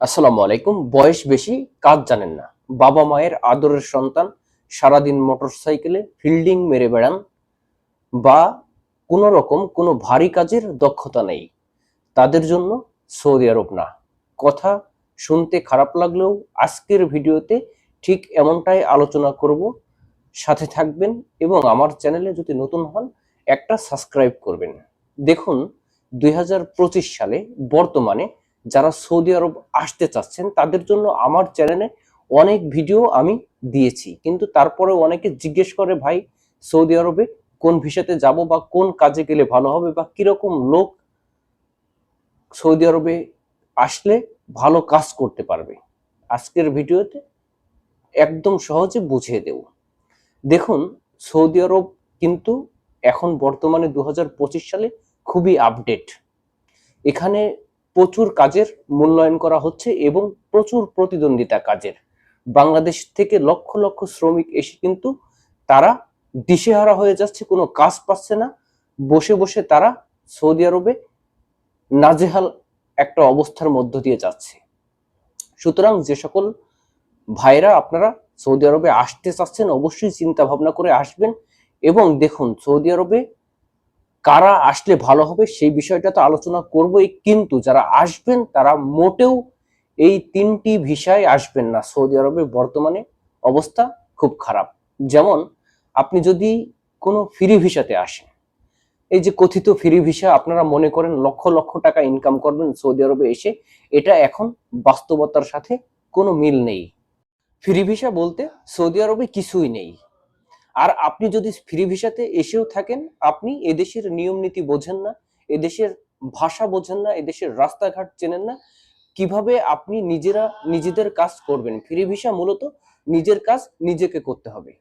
আসসালামু আলাইকুম। বয়স বেশি, কাজ জানেন না। বাবা মায়ের আদরের সন্তান, সারাদিন মোটরসাইকেলে ফিল্ডিং মেরে বেড়ান বা কোনো রকম কোনো ভারী কাজের দক্ষতা নেই। তাদের জন্য সৌদি আরব না। কথা শুনতে খারাপ লাগলেও আজকের ভিডিওতে ঠিক এমনটাই আলোচনা করব। সাথে থাকবেন এবং আমার চ্যানেলে যদি নতুন হন, একটা সাবস্ক্রাইব করবেন। দেখুন, দুই হাজার পঁচিশ সালে বর্তমানে যারা সৌদি আরব আসতে চাচ্ছেন, তাদের জন্য আমার চ্যানেলে অনেক ভিডিও আমি দিয়েছি। কিন্তু তারপরে অনেকে জিজ্ঞেস করে, ভাই, সৌদি আরবে কোন ভিসাতে যাব বা কোন কাজে গেলে ভালো হবে বা কীরকম লোক সৌদি আরবে আসলে ভালো কাজ করতে পারবে? আজকের ভিডিওতে একদম সহজে বুঝিয়ে দেব। দেখুন, সৌদি আরব কিন্তু এখন বর্তমানে দু হাজার পঁচিশ সালে খুবই আপডেট এখানে প্রচুর কাজের মূল্যায়ন করা হচ্ছে এবং প্রচুর প্রতিদ্বন্দ্বিতা কাজের। বাংলাদেশ থেকে লক্ষ লক্ষ শ্রমিক এসে কিন্তু তারা দিশেহারা হয়ে যাচ্ছে, কোনো কাজ পাচ্ছে না। বসে বসে তারা সৌদি আরবে নাজেহাল একটা অবস্থার মধ্য দিয়ে যাচ্ছে। সুতরাং যে সকল ভাইরা আপনারা সৌদি আরবে আসতে চাচ্ছেন, অবশ্যই চিন্তা ভাবনা করে আসবেন এবং দেখুন, সৌদি আরবে কারা আসলে ভালো হবে সেই বিষয়টা তো আলোচনা করবই, কিন্তু যারা আসবেন তারা মোটেও এই তিনটি ভিসায় আসবেন না। সৌদি আরবে বর্তমানে অবস্থা খুব খারাপ। যেমন, আপনি যদি কোনো ফ্রি ভিসাতে আসেন, এই যে কথিত ফ্রি ভিসা, আপনারা মনে করেন লক্ষ লক্ষ টাকা ইনকাম করবেন সৌদি আরবে এসে, এটা এখন বাস্তবতার সাথে কোনো মিল নেই। ফ্রি ভিসা বলতে সৌদি আরবে কিছুই নেই। আর আপনি যদি ফ্রি ভিসাতে এসেও থাকেন, আপনি এদেশের নিয়ম নীতি বোঝেন না, এদেশের ভাষা বোঝেন না, এদেশের রাস্তাঘাট চেনেন না, কীভাবে আপনি নিজেরা, নিজেদের কাজ করবেন? ফ্রি ভিসা মূলত নিজের কাজ নিজেকে করতে হবে।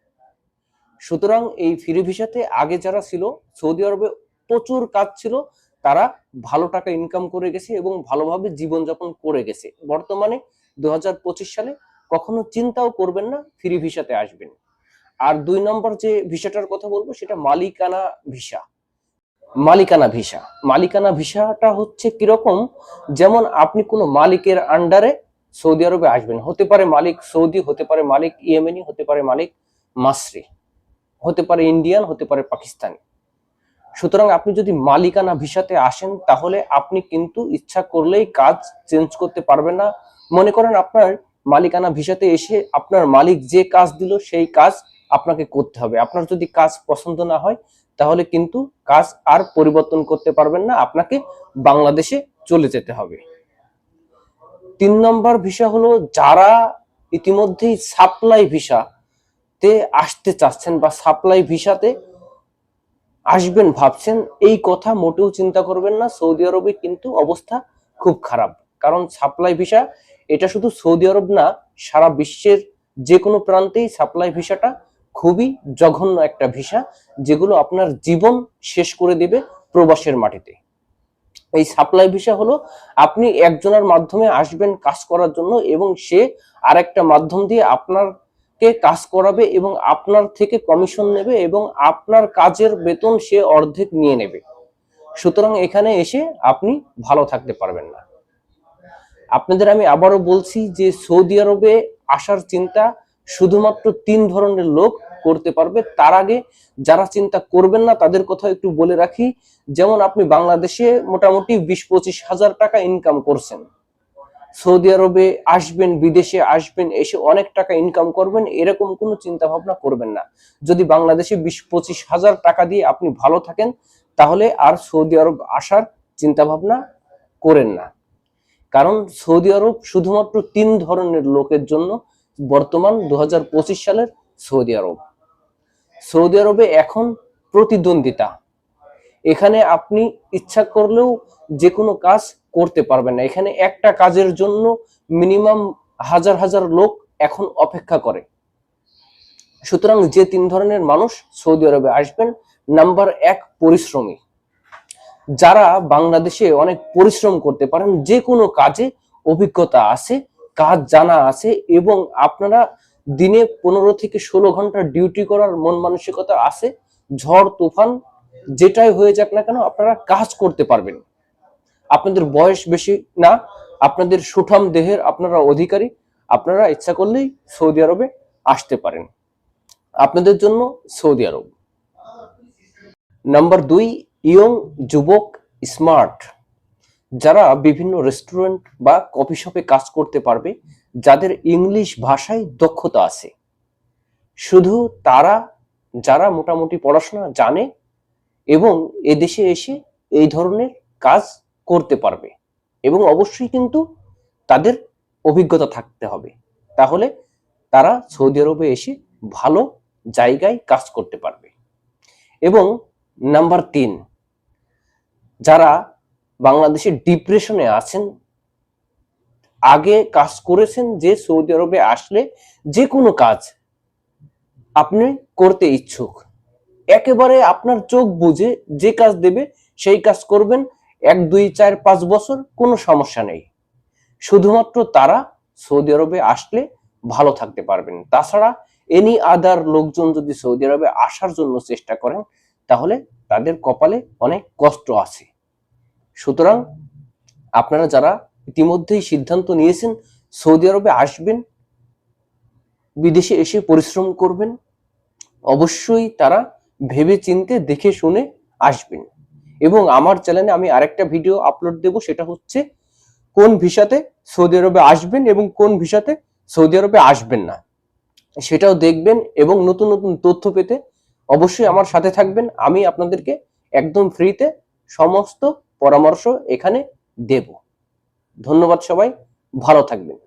সুতরাং এই ফ্রি ভিসাতে আগে যারা ছিল, সৌদি আরবে প্রচুর কাজ ছিল, তারা ভালো টাকা ইনকাম করে গেছে এবং ভালোভাবে জীবনযাপন করে গেছে। বর্তমানে দু হাজার পঁচিশ সালে কখনো চিন্তাও করবেন না, ফ্রি ভিসাতে আসবেন। আর দুই নম্বর যে ভিসাটার কথা বলব, সেটা মালিকানা ভিসা। মালিকানা ভিসা। মালিকানা ভিসাটা হচ্ছে কীরকম, যেমন আপনি কোনো মালিকের আন্ডারে সৌদি আরবে আসবেন। হতে পারে মালিক সৌদি, হতে পারে মালিক ইয়েমেনি, হতে পারে মালিক মাসরি, হতে পারে ইন্ডিয়ান, হতে পারে পাকিস্তানি। সুতরাং আপনি যদি মালিকানা ভিসাতে আসেন, তাহলে আপনি কিন্তু ইচ্ছা করলেই কাজ চেঞ্জ করতে পারবেন না। মনে করেন আপনার মালিকানা ভিসাতে এসে আপনার মালিক যে কাজ দিল, সেই কাজ আপনাকে করতে হবে। আপনার যদি কাজ পছন্দ না হয়, তাহলে কিন্তু কাজ আর পরিবর্তন করতে পারবেন না, আপনাকে বাংলাদেশে চলে যেতে হবে। তিন নম্বর ভিসা হলো যারা ইতিমধ্যেই সাপ্লাই ভিসা তে আসতে চাচ্ছেন বা সাপ্লাই ভিসাতে আসবেন ভাবছেন, এই কথা মোটেও চিন্তা করবেন না, সৌদি আরবে কিন্তু অবস্থা খুব খারাপ। কারণ সাপ্লাই ভিসা, এটা শুধু সৌদি আরব না, সারা বিশ্বের যে কোনো প্রান্তেই সাপ্লাই ভিসাটা খুবই জঘন্য একটা ভিসা, যেগুলো আপনার জীবন শেষ করে দেবে প্রবাসের মাটিতে। এই সাপ্লাই ভিসা হলো, আপনি একজনের মাধ্যমে আসবেন কাজ করার জন্য এবং সে আরেকটা মাধ্যম দিয়ে আপনারকে কাজ করাবে এবং আপনার থেকে কমিশন নেবে এবং আপনার কাজের বেতন সে অর্ধেক নিয়ে নেবে। সুতরাং এখানে এসে আপনি ভালো থাকতে পারবেন না। আপনাদের আমি আবারও বলছি যে সৌদি আরবে আসার চিন্তা শুধুমাত্র তিন ধরনের লোক করতে পারবে, তার আগে যারা চিন্তা করবেন না, তাদের কথা একটু বলে রাখি, যেমন আপনি বাংলাদেশে মোটামুটি বিশ পঁচিশ হাজার টাকা ইনকাম করছেন। সৌদি আরবে আসবেন, বিদেশে আসবেন, এসে অনেক টাকা ইনকাম করবেন, এরকম কোনো চিন্তা ভাবনা করবেন না। যদি বাংলাদেশে বিশ পঁচিশ হাজার টাকা দিয়ে আপনি ভালো থাকেন, তাহলে আর সৌদি আরব আসার চিন্তা ভাবনা করেন না। কারণ সৌদি আরব শুধুমাত্র তিন ধরনের লোকের জন্য বর্তমান দু হাজার পঁচিশ সালের সৌদি আরব। সৌদি আরবে এখন প্রতিদ্বন্দ্বিতা। এখানে আপনি ইচ্ছা করলেও যে কোনো কাজ করতে পারবেন না। এখানে একটা কাজের জন্য মিনিমাম হাজার হাজার লোক এখন অপেক্ষা করে। সুতরাং যে তিন ধরনের মানুষ সৌদি আরবে আসবেন, নাম্বার এক পরিশ্রমী। যারা বাংলাদেশে অনেক পরিশ্রম করতে পারেন যে কোনো কাজে অভিজ্ঞতা আছে, কাজ জানা আছে এবং আপনারা দিনে পনেরো থেকে ষোলো ঘণ্টা ডিউটি করার মন মানসিকতা আছে, ঝড়, তুফান, যেটাই হয়ে যাক না কেন, আপনারা কাজ করতে পারবেন। আপনাদের বয়স বেশি না, আপনাদের সুঠাম দেহের আপনারা অধিকারী, আপনারা ইচ্ছা করলেই সৌদি আরবে আসতে পারেন। আপনাদের জন্য সৌদি আরব। নাম্বার দুই, ইয়ং যুবক স্মার্ট। যারা বিভিন্ন রেস্টুরেন্ট বা কফি শপে কাজ করতে পারবে, যাদের ইংলিশ ভাষায় দক্ষতা আছে। শুধু তারা যারা মোটামুটি পড়াশোনা জানে এবং এদেশে এসে এই ধরনের কাজ করতে পারবে এবং অবশ্যই কিন্তু তাদের অভিজ্ঞতা থাকতে হবে। তাহলে তারা সৌদি আরবে এসে ভালো জায়গায় কাজ করতে পারবে। এবং নাম্বার তিন, যারা বাংলাদেশে ডিপ্রেশনে আছেন, আগে কাজ করেছেন, যে সৌদি আরবে আসলে যে কোনো কাজ আপনি করতে ইচ্ছুক। একেবারে আপনার চোখ বুঝে যে কাজ দেবে, সেই কাজ করবেন। এক, দুই, চার, পাঁচ বছর কোনো সমস্যা নেই। শুধুমাত্র তারা সৌদি আরবে আসলে ভালো থাকতে পারবেন। তাছাড়া এনি আদার লোকজন যদি সৌদি আরবে আসার জন্য চেষ্টা করেন, তাহলে তাদের কপালে অনেক কষ্ট আছে। সুতরাং আপনারা যারা ইতিমধ্যেই সিদ্ধান্ত নিয়েছেন, সৌদি আরবে আসবেন, বিদেশে এসে পরিশ্রম করবেন, অবশ্যই তারা ভেবে চিনতে দেখে শুনে আসবেন। এবং আমার চ্যানেলে আমি আরেকটা ভিডিও আপলোড দেব, সেটা হচ্ছে কোন ভিসাতে সৌদি আরবে আসবেন এবং কোন ভিসাতে সৌদি আরবে আসবেন না। সেটাও দেখবেন এবং নতুন নতুন তথ্য পেতে অবশ্যই আমার সাথে থাকবেন। আমি আপনাদেরকে একদম ফ্রিতে সমস্ত পরামর্শ এখানে দেব। ধন্যবাদ সবাই ভালো থাকবেন।